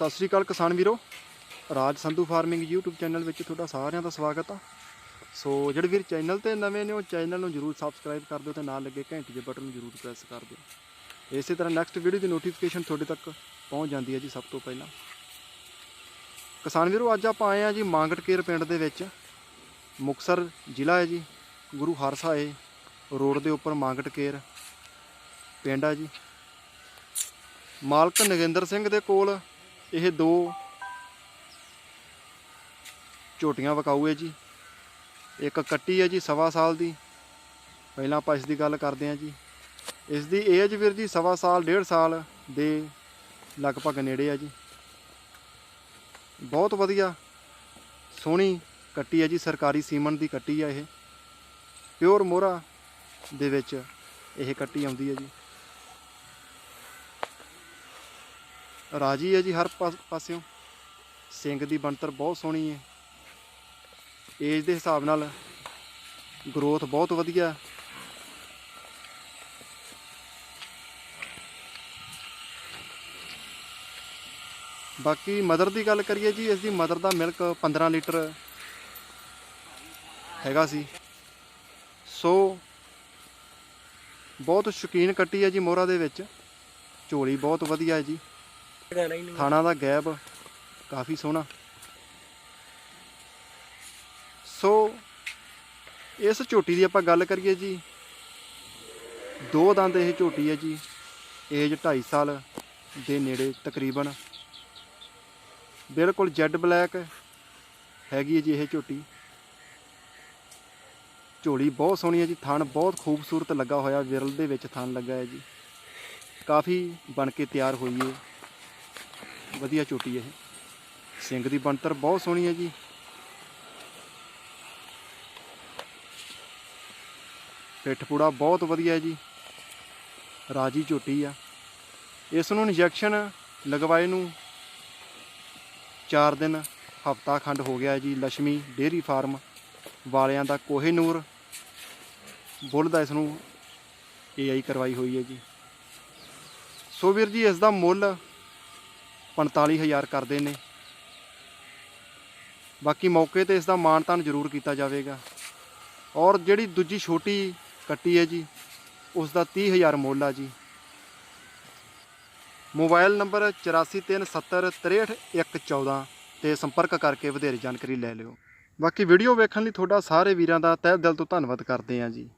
ਸਤਿ ਸ੍ਰੀ ਅਕਾਲ ਕਿਸਾਨ ਵੀਰੋ। Raj Sandhu farming YouTube channel ਵਿੱਚ ਤੁਹਾਡਾ ਸਾਰਿਆਂ ਦਾ ਸਵਾਗਤ ਆ। ਸੋ ਜਿਹੜੇ ਵੀਰ ਚੈਨਲ ਤੇ ਨਵੇਂ ਨੇ, ਉਹ ਚੈਨਲ ਨੂੰ ਜਰੂਰ ਸਬਸਕ੍ਰਾਈਬ ਕਰ ਦਿਓ ਤੇ ਨਾਲ ਲੱਗੇ ਘੰਟੀ ਦੇ ਬਟਨ ਨੂੰ ਜਰੂਰ ਪ੍ਰੈਸ ਕਰ ਦਿਓ। ਇਸੇ ਤਰ੍ਹਾਂ ਨੈਕਸਟ ਵੀਡੀਓ ਦੀ ਨੋਟੀਫਿਕੇਸ਼ਨ ਤੁਹਾਡੇ ਤੱਕ ਪਹੁੰਚ ਜਾਂਦੀ ਹੈ ਜੀ ਸਭ ਤੋਂ ਪਹਿਲਾਂ। ਕਿਸਾਨ ਵੀਰੋ, ਅੱਜ ਆਪਾਂ ਆਏ ਆ ਜੀ ਮਾਂਗਟ ਕੇਰ ਪਿੰਡ ਦੇ ਵਿੱਚ। ਮੁਕਸਰ ਜ਼ਿਲ੍ਹਾ ਹੈ ਜੀ, ਗੁਰੂ ਹਰਸਾਏ ਰੋਡ ਦੇ ਉੱਪਰ ਮਾਂਗਟ ਕੇਰ ਪਿੰਡ ਆ ਜੀ। ਮਾਲਕ ਨਗਿੰਦਰ ਸਿੰਘ ਦੇ ਕੋਲ ਇਹ ਦੋ ਝੋਟੀਆਂ ਵਕਾਊ ਹੈ ਜੀ। ਇੱਕ ਕੱਟੀ ਹੈ ਜੀ ਸਵਾ ਸਾਲ ਦੀ। ਪਹਿਲਾਂ ਆਪਾਂ ਇਸ ਦੀ ਗੱਲ ਕਰਦੇ ਹਾਂ ਜੀ। ਇਸ ਦੀ ਏਜ ਵੀਰ ਜੀ, ਸਵਾ ਸਾਲ, ਡੇਢ ਸਾਲ ਦੇ ਲਗਭਗ ਨੇੜੇ ਆ ਜੀ। ਬਹੁਤ ਵਧੀਆ, ਸੋਹਣੀ ਕੱਟੀ ਹੈ ਜੀ, ਸਰਕਾਰੀ ਸੀਮਨ ਦੀ ਕੱਟੀ ਆ ਇਹ। ਪਿਓਰ ਮੋਹਰਾ ਦੇ ਵਿੱਚ ਇਹ ਕੱਟੀ ਆਉਂਦੀ ਹੈ ਜੀ। ਰਾਜੀ ਹੈ ਜੀ ਹਰ ਪਾਸ- ਪਾਸਿਓਂ। ਸਿੰਘ ਦੀ ਬਣਤਰ ਬਹੁਤ ਸੋਹਣੀ ਹੈ। ਏਜ ਦੇ ਹਿਸਾਬ ਨਾਲ ਗਰੋਥ ਬਹੁਤ ਵਧੀਆ। ਬਾਕੀ ਮਦਰ ਦੀ ਗੱਲ ਕਰੀਏ ਜੀ, ਇਸ ਦੀ ਮਦਰ ਦਾ ਮਿਲਕ 15 ਲੀਟਰ ਹੈਗਾ ਸੀ। ਸੋ ਬਹੁਤ ਸ਼ੌਕੀਨ ਕੱਟੀ ਹੈ ਜੀ ਮੋਹਰਾ ਦੇ ਵਿੱਚ। ਝੋਲੀ ਬਹੁਤ ਵਧੀਆ ਹੈ ਜੀ। ਥਾਣਾ ਦਾ ਗੈਬ ਕਾਫੀ ਸੋਹਣਾ। ਸੋ, ਇਸ ਝੋਟੀ ਦੀ ਆਪਾਂ ਗੱਲ ਕਰੀਏ ਜੀ। ਦੋ ਦੰਦ ਇਹ ਝੋਟੀ ਹੈ ਜੀ। ਏਜ 2.5 ਸਾਲ ਦੇ ਨੇੜੇ ਤਕਰੀਬਨ। ਬਿਲਕੁਲ ਜੈਡ ਬਲੈਕ ਹੈਗੀ ਹੈ ਜੀ ਇਹ ਝੋਟੀ। ਝੋਲੀ ਬਹੁਤ ਸੋਹਣੀ ਹੈ ਜੀ। ਥਣ ਬਹੁਤ ਖੂਬਸੂਰਤ ਲੱਗਾ ਹੋਇਆ। ਵਿਰਲ ਦੇ ਵਿੱਚ ਥਣ ਲੱਗਾ ਹੈ ਜੀ। ਕਾਫੀ ਬਣ ਕੇ ਤਿਆਰ ਹੋਈ ਹੈ। ਵਧੀਆ ਝੋਟੀ ਇਹ। ਸਿੰਘ ਦੀ ਬਣਤਰ ਬਹੁਤ ਸੋਹਣੀ ਹੈ ਜੀ। ਪਿੱਠ ਪੂੜਾ ਬਹੁਤ ਵਧੀਆ ਹੈ ਜੀ। ਰਾਜੀ ਝੋਟੀ ਆ। ਇਸ ਨੂੰ ਇੰਜੈਕਸ਼ਨ ਲਗਵਾਏ ਨੂੰ 4 ਦਿਨ ਹਫਤਾ ਖੰਡ ਹੋ ਗਿਆ ਜੀ ਲక్ష్ਮੀ ਡੇਅਰੀ ਫਾਰਮ ਵਾਲਿਆਂ ਦਾ ਕੋਹੇਨੂਰ ਬੁੱਲ ਦਾ ਇਸ ਨੂੰ ਏਆਈ ਕਰਵਾਈ ਹੋਈ ਹੈ ਜੀ। ਸੋ ਵੀਰ ਜੀ, ਇਸ ਦਾ ਮੁੱਲ 45000 ਕਰਦੇ ਨੇ। ਬਾਕੀ ਮੌਕੇ ਤੇ ਇਸ ਦਾ ਮਾਨਤਾਨ ਜ਼ਰੂਰ ਕੀਤਾ ਜਾਵੇਗਾ। ਔਰ ਜਿਹੜੀ ਦੂਜੀ ਛੋਟੀ ਕੱਟੀ ਹੈ ਜੀ ਉਸ ਦਾ 30000 ਮੁੱਲ ਆ ਜੀ। ਮੋਬਾਈਲ ਨੰਬਰ 8437633114 ਤੇ ਸੰਪਰਕ ਕਰਕੇ ਵਧੇਰੇ ਜਾਣਕਾਰੀ ਲੈ ਲਿਓ। ਬਾਕੀ ਵੀਡੀਓ ਵੇਖਣ ਲਈ ਤੁਹਾਡਾ ਸਾਰੇ ਵੀਰਾਂ ਦਾ ਤਹਿ ਦਿਲ ਤੋਂ ਧੰਨਵਾਦ ਕਰਦੇ ਹਾਂ ਜੀ।